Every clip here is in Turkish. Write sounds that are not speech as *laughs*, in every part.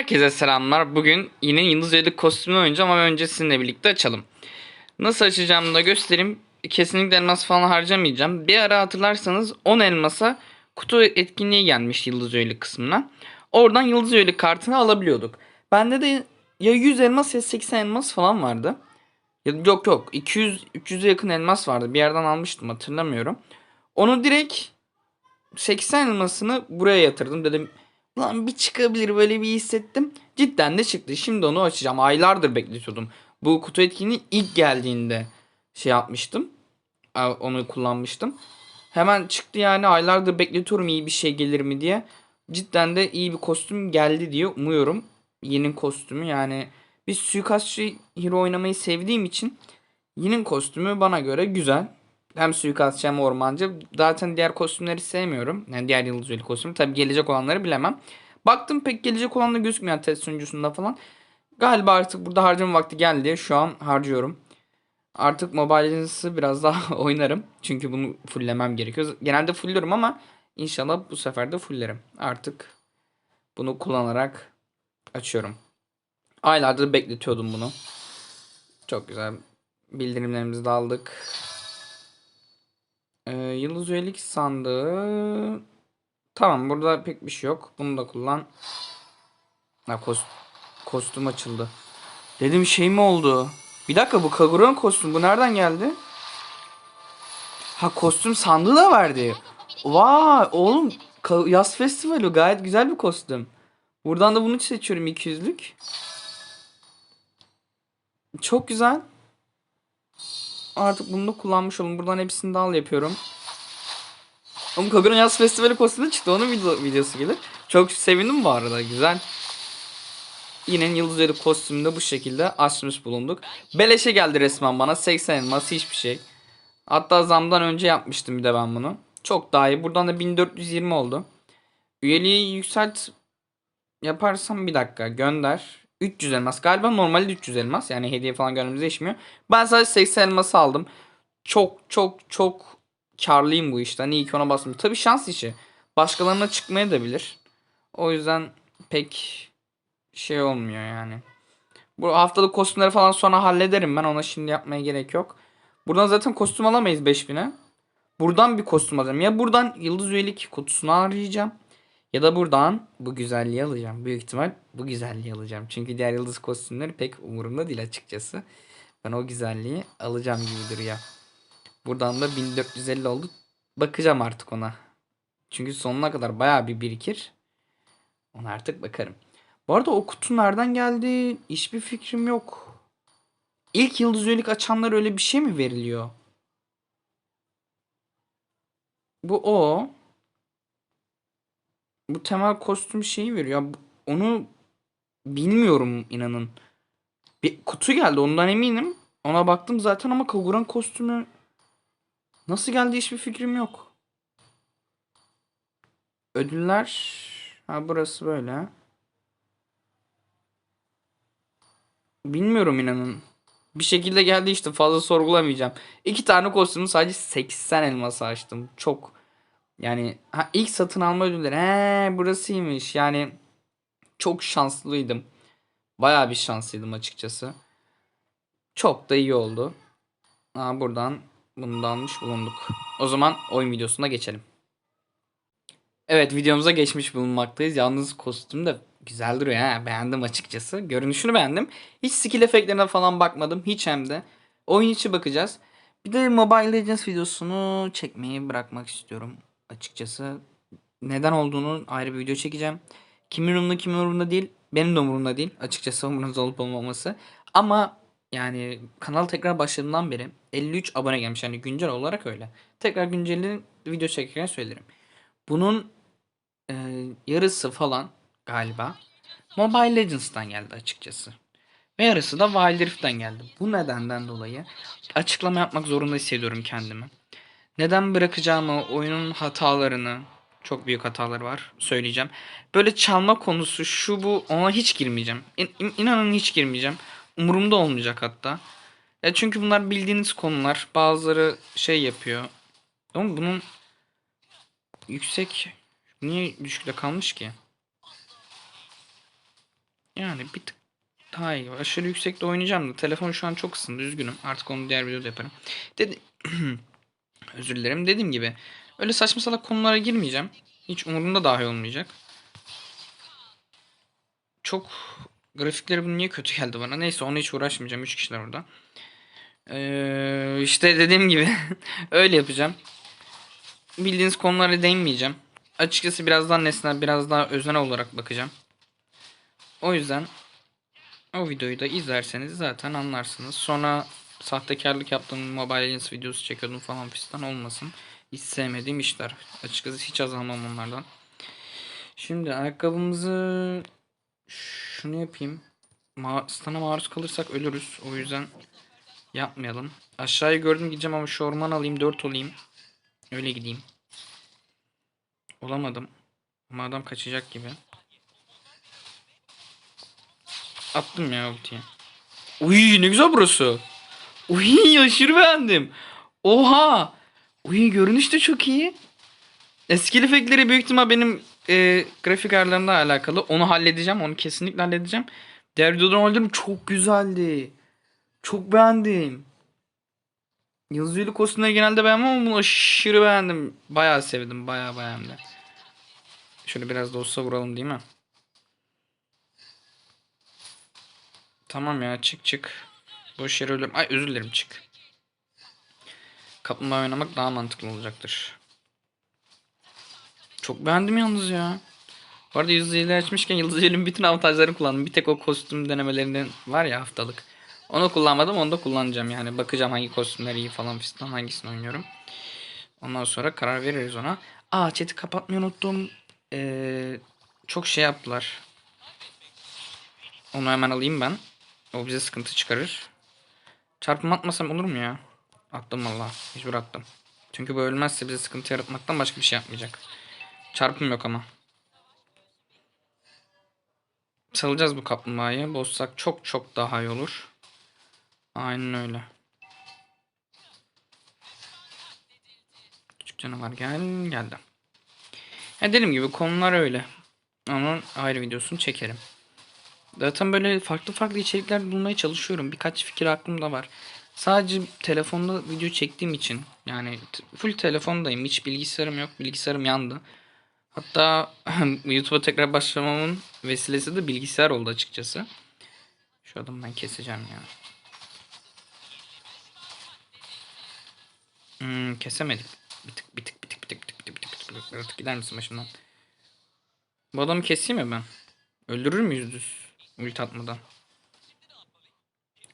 Herkese selamlar. Bugün yine Yıldız Yedek kostümünü oynayacağım ama önce sizinle birlikte açalım. Nasıl açacağımı da göstereyim. Kesinlikle elmas falan harcamayacağım. Bir ara hatırlarsanız 10 elmasa kutu etkinliği gelmiş Yıldız Öğelik kısmına. Oradan Yıldız Öğelik kartını alabiliyorduk. Bende de ya 100 elmas ya 80 elmas falan vardı. Yok yok 200 300'e yakın elmas vardı. Bir yerden almıştım hatırlamıyorum. Onu direkt 80 elmasını buraya yatırdım. Dedim Lan bir çıkabilir böyle bir hissettim. Cidden de çıktı. Şimdi onu açacağım. Aylardır bekletiyordum. Bu kutu etkinliği ilk geldiğinde şey yapmıştım. Onu kullanmıştım. Hemen çıktı yani aylardır bekletiyorum iyi bir şey gelir mi diye. Cidden de iyi bir kostüm geldi diye umuyorum. Yeni kostümü yani bir suikastçı hero oynamayı sevdiğim için Yinin kostümü bana göre güzel. Hem suikastçı hem ormancı. Zaten diğer kostümleri sevmiyorum. Yani diğer yıldız öyle kostümü. Tabi gelecek olanları bilemem. Baktım pek gelecek olan da gözükmüyor yani test sunucusunda falan. Galiba artık burada harcama vakti geldi. Şu an harcıyorum. Artık Mobile Legends'ı biraz daha *laughs* oynarım. Çünkü bunu fulllemem gerekiyor. Genelde fullüyorum ama inşallah bu sefer de fulllerim. Artık bunu kullanarak açıyorum. Aylardır bekletiyordum bunu. Çok güzel. Bildirimlerimizi de aldık. Ee, Yıldız üyelik sandığı. Tamam burada pek bir şey yok. Bunu da kullan. Ha, kos kostüm açıldı. Dedim şey mi oldu? Bir dakika bu Kaguro'nun kostüm. Bu nereden geldi? Ha kostüm sandığı da verdi. Vay oğlum yaz festivali gayet güzel bir kostüm. Buradan da bunu seçiyorum 200'lük. Çok güzel. Artık bunu da kullanmış olun. Buradan hepsini de al yapıyorum. Ama Kagura Yaz Festivali kostümü çıktı. Onun video, videosu gelir. Çok sevindim bu arada. Güzel. Yine Yıldız Yeri kostümünde bu şekilde açmış bulunduk. Beleşe geldi resmen bana. 80 elmas hiçbir şey. Hatta zamdan önce yapmıştım bir de ben bunu. Çok daha iyi. Buradan da 1420 oldu. Üyeliği yükselt yaparsam bir dakika gönder. 300 elmas. Galiba normalde 300 elmas. Yani hediye falan gönlümüze değişmiyor. Ben sadece 80 elması aldım. Çok çok çok karlıyım bu işten. İyi ki ona bastım. Tabi şans işi. Başkalarına çıkmaya da bilir. O yüzden pek şey olmuyor yani. Bu haftalık kostümleri falan sonra hallederim ben. Ona şimdi yapmaya gerek yok. Buradan zaten kostüm alamayız 5000'e. Buradan bir kostüm alacağım. Ya buradan yıldız üyelik kutusunu arayacağım. Ya da buradan bu güzelliği alacağım. Büyük ihtimal bu güzelliği alacağım. Çünkü diğer yıldız kostümleri pek umurumda değil açıkçası. Ben o güzelliği alacağım gibi duruyor. Buradan da 1450 oldu. Bakacağım artık ona. Çünkü sonuna kadar bayağı bir birikir. Ona artık bakarım. Bu arada o kutu nereden geldi? Hiçbir fikrim yok. İlk yıldız üyelik açanlar öyle bir şey mi veriliyor? Bu o. Bu temel kostüm şeyi veriyor. Ya Onu bilmiyorum inanın. Bir kutu geldi ondan eminim. Ona baktım zaten ama Kaguran kostümü nasıl geldi hiçbir fikrim yok. Ödüller ha burası böyle. Bilmiyorum inanın. Bir şekilde geldi işte fazla sorgulamayacağım. İki tane kostümü sadece 80 elması açtım. Çok yani ha, ilk satın alma ödülleri. He burasıymış. Yani çok şanslıydım. Bayağı bir şanslıydım açıkçası. Çok da iyi oldu. Ha, buradan bunu da almış bulunduk. O zaman oyun videosuna geçelim. Evet videomuza geçmiş bulunmaktayız. Yalnız kostüm de güzel duruyor ha. Beğendim açıkçası. Görünüşünü beğendim. Hiç skill efektlerine falan bakmadım. Hiç hem de. Oyun içi bakacağız. Bir de Mobile Legends videosunu çekmeyi bırakmak istiyorum açıkçası. Neden olduğunu ayrı bir video çekeceğim. Kimin umurunda kimin umurunda değil. Benim de umurumda değil. Açıkçası umurunuzda olup olmaması. Ama yani kanal tekrar başladığından beri 53 abone gelmiş. Yani güncel olarak öyle. Tekrar güncelini video çekerken söylerim. Bunun e, yarısı falan galiba Mobile Legends'tan geldi açıkçası. Ve yarısı da Wild Rift'ten geldi. Bu nedenden dolayı açıklama yapmak zorunda hissediyorum kendimi. Neden bırakacağımı, oyunun hatalarını, çok büyük hataları var söyleyeceğim. Böyle çalma konusu şu bu ona hiç girmeyeceğim. İn, in- inanın hiç girmeyeceğim. Umurumda olmayacak hatta. Ya çünkü bunlar bildiğiniz konular. Bazıları şey yapıyor. Ama bunun yüksek niye düşükte kalmış ki? Yani bir tık daha iyi. Aşırı yüksekte oynayacağım da telefon şu an çok ısındı. Üzgünüm. Artık onu diğer videoda yaparım. Dedi *clears throat* Özür dilerim. Dediğim gibi öyle saçma salak konulara girmeyeceğim. Hiç umurumda dahi olmayacak. Çok grafikleri bu niye kötü geldi bana. Neyse onu hiç uğraşmayacağım. 3 kişiler orada. Ee, işte dediğim gibi *laughs* öyle yapacağım. Bildiğiniz konulara değinmeyeceğim. Açıkçası biraz daha nesnel, biraz daha öznel olarak bakacağım. O yüzden o videoyu da izlerseniz zaten anlarsınız. Sonra sahtekarlık yaptığım Mobile Legends videosu çekiyordum falan fistan olmasın. Hiç sevmediğim işler. Açıkçası hiç azalmam onlardan. Şimdi ayakkabımızı şunu yapayım. Ma stana maruz kalırsak ölürüz. O yüzden yapmayalım. Aşağıyı gördüm gideceğim ama şu orman alayım 4 olayım. Öyle gideyim. Olamadım. Ama adam kaçacak gibi. Attım ya ultiyi. Uy ne güzel burası. Uy *laughs* aşırı beğendim. Oha. Uy görünüş de çok iyi. Eski efektleri büyük ihtimal benim e, grafik ayarlarımla alakalı. Onu halledeceğim. Onu kesinlikle halledeceğim. Diğer videodan oynadığım çok güzeldi. Çok beğendim. Yazılı kostümleri genelde beğenmem ama bunu aşırı beğendim. Bayağı sevdim. Bayağı beğendim. Şöyle biraz da vuralım değil mi? Tamam ya çık çık. Boş yere ölüyorum. Ay özür dilerim çık. Kaplumbağa oynamak daha mantıklı olacaktır. Çok beğendim yalnız ya. Bu arada Yıldız açmışken Yıldız Yel'in bütün avantajlarını kullandım. Bir tek o kostüm denemelerinden var ya haftalık. Onu kullanmadım onu da kullanacağım yani. Bakacağım hangi kostümler iyi falan fistan hangisini oynuyorum. Ondan sonra karar veririz ona. Aa chat'i kapatmayı unuttum. Ee, çok şey yaptılar. Onu hemen alayım ben. O bize sıkıntı çıkarır. Çarpım atmasam olur mu ya? Attım valla. Mecbur attım. Çünkü bu ölmezse bize sıkıntı yaratmaktan başka bir şey yapmayacak. Çarpım yok ama. Salacağız bu kaplumbağayı. Bozsak çok çok daha iyi olur. Aynen öyle. Küçük canavar gel geldi. Ya dediğim gibi konular öyle. Onun ayrı videosunu çekerim. Zaten böyle farklı farklı içerikler bulmaya çalışıyorum. Birkaç fikir aklımda var. Sadece telefonda video çektiğim için yani full telefondayım. Hiç bilgisayarım yok. Bilgisayarım yandı. Hatta *clears throat* YouTube'a tekrar başlamamın vesilesi de bilgisayar oldu açıkçası. Şu adamı ben keseceğim ya. Hmm, kesemedik. Bir tık bir tık bir tık bir tık bir tık bir tık bir tık bir tık, bir tık. bir tık gider misin başımdan? Bu adamı keseyim mi ben? Öldürür müyüz düz? Ulti atmadan.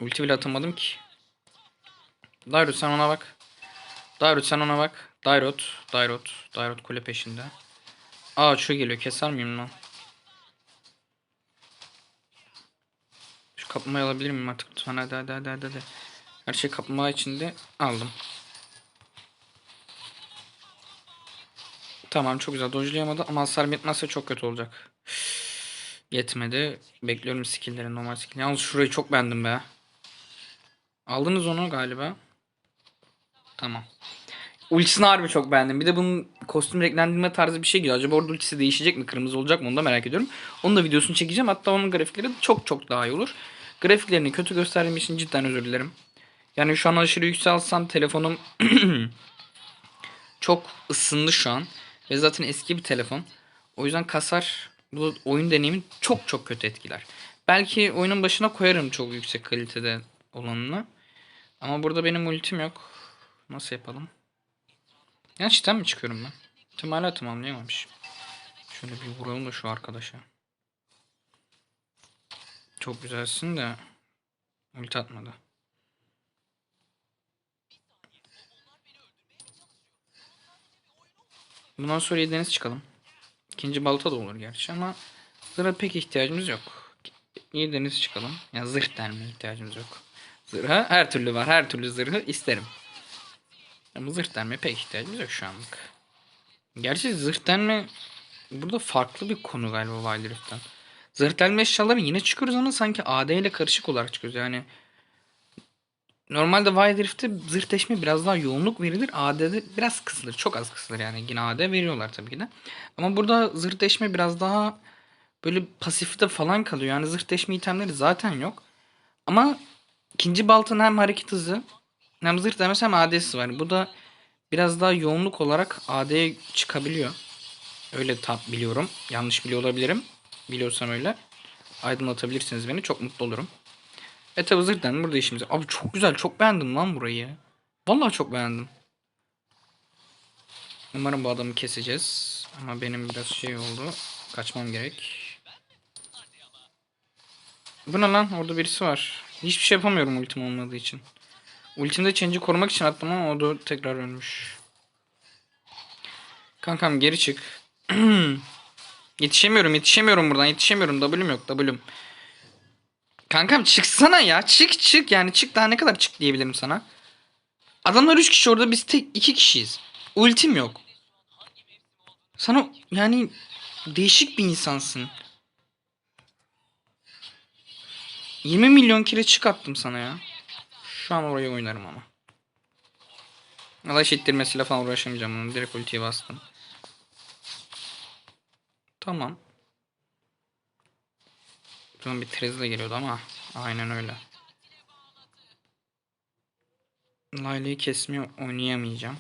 Ulti bile atamadım ki. Dairot sen ona bak. Dairot sen ona bak. Dairot. Dairot. Dairot kule peşinde. Aa şu geliyor. Keser miyim lan? Şu kaplumbağayı alabilir miyim artık lütfen? Hadi hadi hadi hadi. hadi. Her şey kaplumbağa içinde. Aldım. Tamam çok güzel. Dodge'layamadı ama hasar yetmezse çok kötü olacak. Yetmedi. Bekliyorum skill'leri normal skill. Yalnız şurayı çok beğendim be. Aldınız onu galiba. Tamam. Ultisini harbi çok beğendim. Bir de bunun kostüm renklendirme tarzı bir şey geliyor. Acaba orada ultisi değişecek mi? Kırmızı olacak mı? Onu da merak ediyorum. Onun da videosunu çekeceğim. Hatta onun grafikleri çok çok daha iyi olur. Grafiklerini kötü gösterdiğim için cidden özür dilerim. Yani şu an aşırı yükseltsem telefonum *clears throat* çok ısındı şu an. Ve zaten eski bir telefon. O yüzden kasar bu oyun deneyimi çok çok kötü etkiler. Belki oyunun başına koyarım çok yüksek kalitede olanını. Ama burada benim ultim yok. Nasıl yapalım? Gerçekten mi çıkıyorum ben? Tüm tamamlayamamış. Şöyle bir vuralım da şu arkadaşa. Çok güzelsin de ulti atmadı. Bundan sonra Yedeniz çıkalım. İkinci balta da olur gerçi ama zırha pek ihtiyacımız yok. Yedeniz çıkalım. Ya zırh delmeye ihtiyacımız yok. Zırha her türlü var. Her türlü zırhı isterim. Ama zırh delmeye pek ihtiyacımız yok şu anlık. Gerçi zırh delme burada farklı bir konu galiba Wild Rift'ten. Zırh delme eşyaları yine çıkıyoruz ama sanki AD ile karışık olarak çıkıyoruz. Yani Normalde Wild Rift'te zırh deşme biraz daha yoğunluk verilir. AD'de biraz kısılır. Çok az kısılır yani. Yine AD veriyorlar tabii ki de. Ama burada zırh deşme biraz daha böyle pasifte falan kalıyor. Yani zırh deşme itemleri zaten yok. Ama ikinci baltanın hem hareket hızı hem zırh demesi hem AD'si var. Bu da biraz daha yoğunluk olarak AD'ye çıkabiliyor. Öyle tam biliyorum. Yanlış biliyor olabilirim. Biliyorsam öyle. Aydınlatabilirsiniz beni. Çok mutlu olurum. E tabi zırhtan burada işimiz. Abi çok güzel. Çok beğendim lan burayı. Vallahi çok beğendim. Umarım bu adamı keseceğiz. Ama benim biraz şey oldu. Kaçmam gerek. Bu ne lan? Orada birisi var. Hiçbir şey yapamıyorum ultim olmadığı için. Ultimde change'i korumak için attım ama o da tekrar ölmüş. Kankam geri çık. *clears throat* yetişemiyorum yetişemiyorum buradan yetişemiyorum. W'm yok W'm. Kankam çıksana ya. Çık çık yani çık daha ne kadar çık diyebilirim sana. Adamlar 3 kişi orada biz tek 2 kişiyiz. Ultim yok. Sana yani değişik bir insansın. 20 milyon kere çık attım sana ya. Şu an oraya oynarım ama. Alay ittirmesiyle falan uğraşamayacağım onu. Direkt ultiye bastım. Tamam. Buradan bir trezle geliyordu ama aynen öyle. Layle'yi kesmeye oynayamayacağım.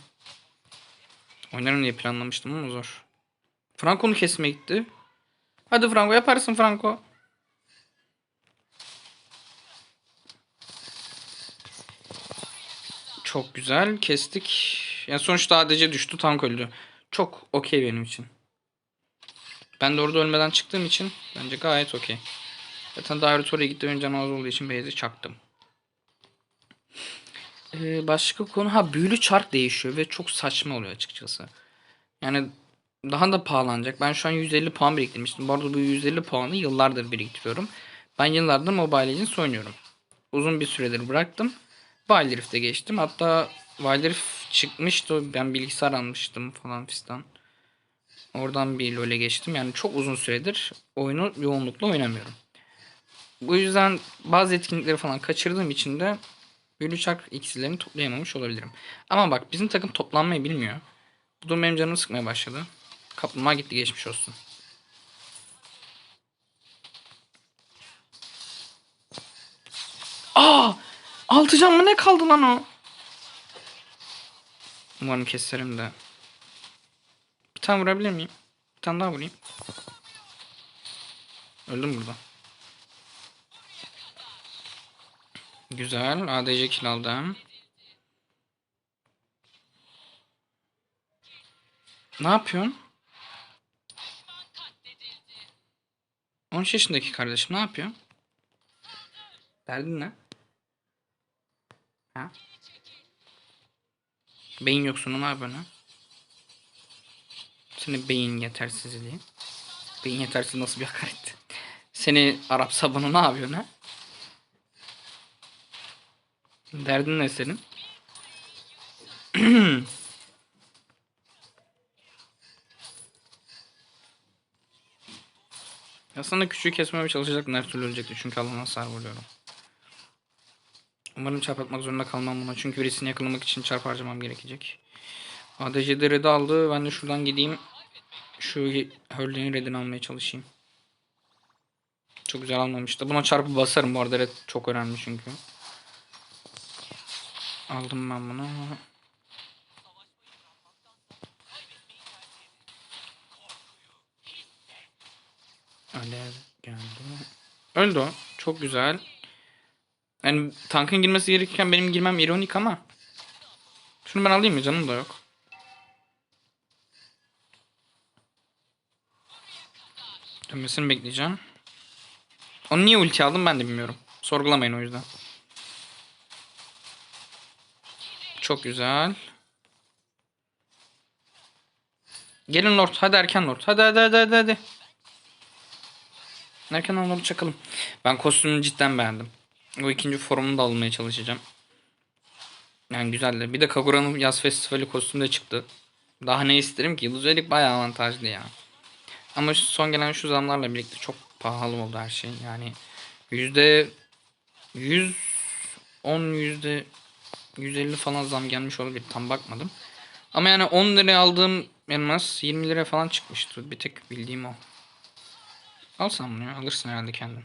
Oynarım diye planlamıştım ama zor. Franco'nu kesmeye gitti. Hadi Franco yaparsın Franco. Çok güzel kestik. Yani sonuçta ADC düştü tank öldü. Çok okey benim için. Ben de orada ölmeden çıktığım için bence gayet okey. Zaten Dairut oraya gitti önce az olduğu için base'i çaktım. Ee, başka konu ha büyülü çark değişiyor ve çok saçma oluyor açıkçası. Yani daha da pahalanacak. Ben şu an 150 puan biriktirmiştim. Bu arada bu 150 puanı yıllardır biriktiriyorum. Ben yıllardır Mobile Legends oynuyorum. Uzun bir süredir bıraktım. Wild geçtim. Hatta Wild Rift çıkmıştı. Ben bilgisayar almıştım falan fistan. Oradan bir LoL'e geçtim. Yani çok uzun süredir oyunu yoğunlukla oynamıyorum. Bu yüzden bazı etkinlikleri falan kaçırdığım için de Büyülü çark iksirlerini toplayamamış olabilirim. Ama bak bizim takım toplanmayı bilmiyor. Bu durum benim canımı sıkmaya başladı. Kaplumbağa gitti geçmiş olsun. Aa! Altı can mı ne kaldı lan o? Umarım keserim de. Bir tane vurabilir miyim? Bir tane daha vurayım. Öldüm burada. Güzel. ADC kill aldım. Ne yapıyorsun? 13 yaşındaki kardeşim ne yapıyor? Derdin ne? Ha? Beyin yoksunu ne yapıyorsun ha? Senin beyin yetersizliği. Beyin yetersiz nasıl bir hakaret? Seni Arap sabunu ne yapıyorsun ha? Derdin ne senin? Aslında küçüğü kesmemeye çalışacaktım her türlü ölecekti çünkü Allah'ına hasar vuruyorum. Umarım çarp atmak zorunda kalmam buna çünkü birisini yakalamak için çarp harcamam gerekecek. ADC'de red aldı ben de şuradan gideyim. Şu Hurley'in redini almaya çalışayım. Çok güzel almamıştı. Buna çarpı basarım bu arada red çok önemli çünkü. Aldım ben bunu. Alev geldi. Öldü o. Çok güzel. Yani tankın girmesi gerekirken benim girmem ironik ama. Şunu ben alayım mı? Canım da yok. Dönmesini bekleyeceğim. Onu niye ulti aldım ben de bilmiyorum. Sorgulamayın o yüzden. Çok güzel. Gelin Lord. Hadi erken Lord. Hadi hadi hadi hadi. hadi. Erken Lord'u çakalım. Ben kostümünü cidden beğendim. O ikinci forumunu da almaya çalışacağım. Yani güzeldi. Bir de Kagura'nın yaz festivali kostümü de çıktı. Daha ne isterim ki? Yıldız Üyelik bayağı avantajlı ya. Ama son gelen şu zamlarla birlikte çok pahalı oldu her şey. Yani yüzde yüz on yüzde 150 falan zam gelmiş olabilir. Tam bakmadım. Ama yani 10 liraya aldığım elmas 20 lira falan çıkmıştı. Bir tek bildiğim o. Al sen bunu ya. Alırsın herhalde kendin.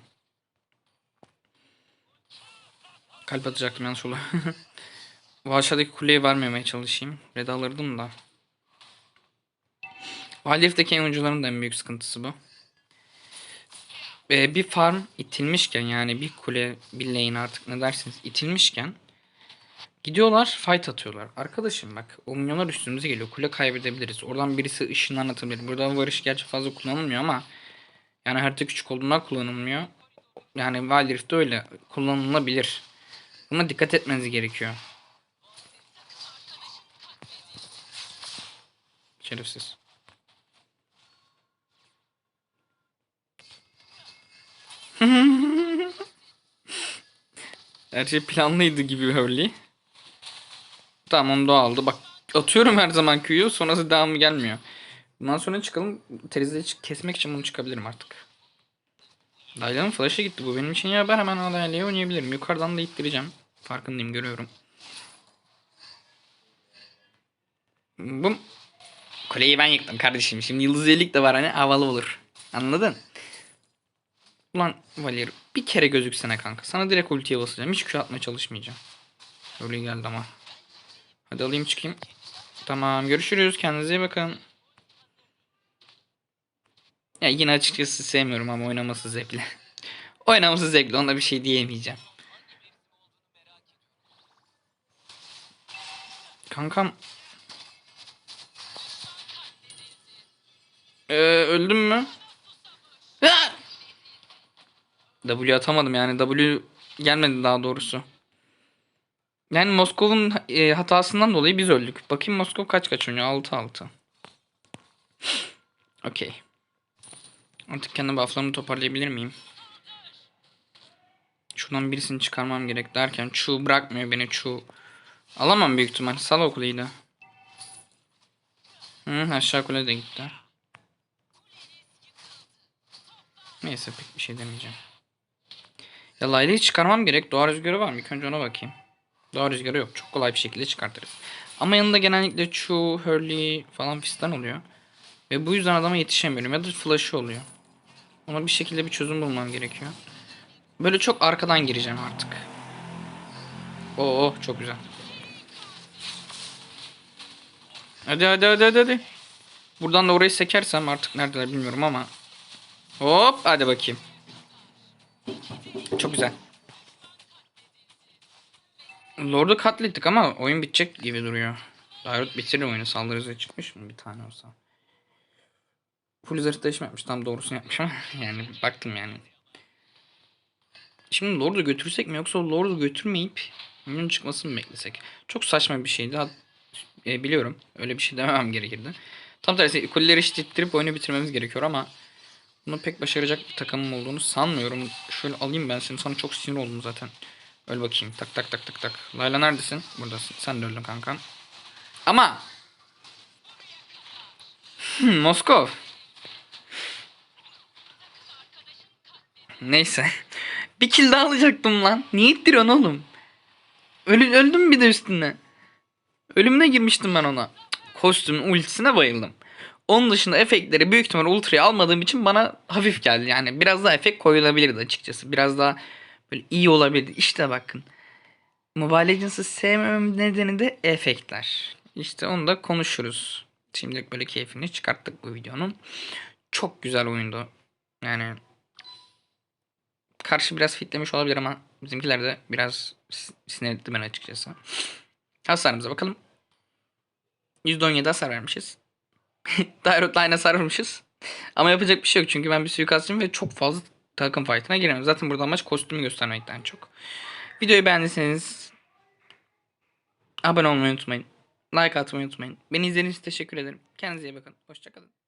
Kalp atacaktım yanlış oldu. *laughs* Bu aşağıdaki kuleye vermemeye çalışayım. Red alırdım da. Wildrift'teki oyuncuların da en büyük sıkıntısı bu. Ee, bir farm itilmişken yani bir kule bir lane artık ne dersiniz itilmişken gidiyorlar fight atıyorlar. Arkadaşım bak o milyonlar üstümüze geliyor. Kule kaybedebiliriz. Oradan birisi ışından atabilir. Burada varış gerçi fazla kullanılmıyor ama yani harita küçük olduğundan kullanılmıyor. Yani Wild Rift'te öyle kullanılabilir. Buna dikkat etmeniz gerekiyor. Şerefsiz. *laughs* Her şey planlıydı gibi Hurley. Tamam onu da aldı. Bak atıyorum her zaman Q'yu sonrası devamı gelmiyor. Bundan sonra çıkalım. Terizleri kesmek için bunu çıkabilirim artık. Dalya'nın flash'ı gitti bu benim için ya ben hemen Dalya'ya oynayabilirim. Yukarıdan da ittireceğim. Farkındayım görüyorum. Bum. Kuleyi ben yıktım kardeşim. Şimdi yıldız ellik de var hani havalı olur. Anladın? Ulan Valir bir kere gözüksene kanka. Sana direkt ultiye basacağım. Hiç Q atmaya çalışmayacağım. Öyle geldi ama. Hadi alayım çıkayım. Tamam görüşürüz. Kendinize iyi bakın. Ya yine açıkçası sevmiyorum ama oynaması zevkli. *laughs* oynaması zevkli. Ona bir şey diyemeyeceğim. Kankam. Ee, öldüm mü? W atamadım yani W gelmedi daha doğrusu. Yani Moskov'un e, hatasından dolayı biz öldük. Bakayım Moskov kaç kaç oynuyor? 6-6. *sniffs* Okey. Artık kendi bufflarımı toparlayabilir miyim? Şuradan birisini çıkarmam gerek derken Chu bırakmıyor beni Chu. Alamam büyük ihtimal. Sal o kuleyi de. Hı, aşağı kule de gitti. Neyse pek bir şey demeyeceğim. Ya Layla'yı çıkarmam gerek. Doğa rüzgarı var mı? İlk önce ona bakayım. Doğa rüzgarı yok. Çok kolay bir şekilde çıkartırız. Ama yanında genellikle Chu, Hurley falan fistan oluyor. Ve bu yüzden adama yetişemiyorum. Ya da flash'ı oluyor. Ona bir şekilde bir çözüm bulmam gerekiyor. Böyle çok arkadan gireceğim artık. Oo çok güzel. Hadi hadi hadi hadi hadi. Buradan da orayı sekersem artık neredeler bilmiyorum ama. Hop hadi bakayım. Çok güzel. Lord'u katlettik ama oyun bitecek gibi duruyor. Dairot bitirir oyunu. Saldırı hızı çıkmış mı bir tane olsa. Full zırh değişim yapmış. Tam doğrusunu yapmış ama *laughs* yani baktım yani. Şimdi Lord'u götürsek mi yoksa Lord'u götürmeyip oyunun çıkmasını mı beklesek? Çok saçma bir şeydi. E, biliyorum. Öyle bir şey dememem gerekirdi. Tam tersi kuleleri eşittirip oyunu bitirmemiz gerekiyor ama bunu pek başaracak bir takımım olduğunu sanmıyorum. Şöyle alayım ben seni. Sana çok sinir oldum zaten. Öl bakayım. Tak tak tak tak tak. Layla neredesin? Buradasın. Sen de öldün kankam. Ama Hmm, Moskov. Neyse. *laughs* Bir kill daha alacaktım lan. Niye ittiriyorsun oğlum? Ölü, öldüm bir de üstüne. Ölümüne girmiştim ben ona. Kostümün ultisine bayıldım. Onun dışında efektleri büyük ihtimal ultra'yı almadığım için bana hafif geldi. Yani biraz daha efekt koyulabilirdi açıkçası. Biraz daha böyle iyi olabilirdi. İşte bakın. Mobile Legends'ı sevmemem nedeni de efektler. İşte onu da konuşuruz. Şimdilik böyle keyfini çıkarttık bu videonun. Çok güzel oyundu. Yani karşı biraz fitlemiş olabilir ama bizimkiler de biraz sinir etti beni açıkçası. Hasarımıza bakalım. %17 hasar vermişiz. *laughs* Direct line hasar vermişiz. Ama yapacak bir şey yok çünkü ben bir suikastçıyım ve çok fazla takım fight'ına giremem. Zaten burada amaç kostümü göstermekten çok. Videoyu beğendiyseniz abone olmayı unutmayın. Like atmayı unutmayın. Beni izlediğiniz için teşekkür ederim. Kendinize iyi bakın. Hoşçakalın.